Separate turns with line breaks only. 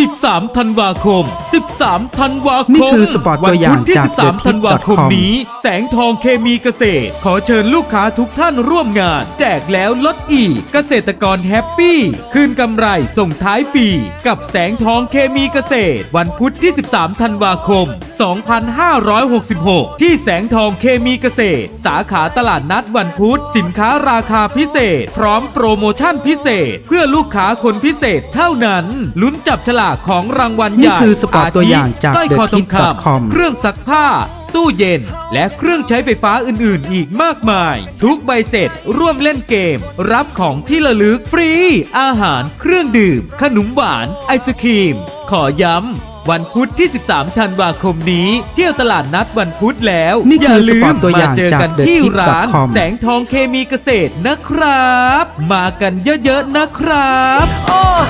13 ธันวาคม 13 ธันวาคม
นี่คือสปอร์ตตัวอย่าง
วันพุธที่
จาก
13 ธันวาคม
TheTip.com
นี้ แสงทองเคมีเกษตร ขอเชิญลูกค้าทุกท่านร่วมงาน แจกแล้วลดอีก เกษตรกรแฮปปี้ คืนกำไรส่งท้ายปี กับแสงทองเคมีเกษตร วันพุธที่ 13 ธันวาคม 2566 ที่แสงทองเคมีเกษตร สาขาตลาดนัดวันพุธ สินค้าราคาพิเศษ พร้อมโปรโมชั่นพิเศษ เพื่อลูกค้าคนพิเศษเท่านั้น ลุ้นจับฉลากของรางวัลใหญ่
นี่คือสปอร์ตตัวอย่างจาก
สร้อยคอทองค
TheTip.com ำ
เครื่องซักผ้า ตู้เย็น และเครื่องใช้ไฟฟ้าอื่น ๆ อีกมากมาย ทุกใบเสร็จร่วมเล่นเกม รับของที่ระลึกฟรี อาหารเครื่องดื่ม ขนมหวาน ไอศครีม ขอย้ำ วันพุธที่ 13 ธันวาคมนี้ เที่ยวตลาดนัดวันพุธแล้ว
นี่
อ
คื
ย่า
อ
ลื
สปอ
ม
ร์ตตัวอ
มา
ย่าง
เจอ
จาก
กันที่ร้าน
TheTip.com
แสงทองเคมีเกษตรนะครับ มากันเยอะ ๆ นะครับ
โอฮะโอ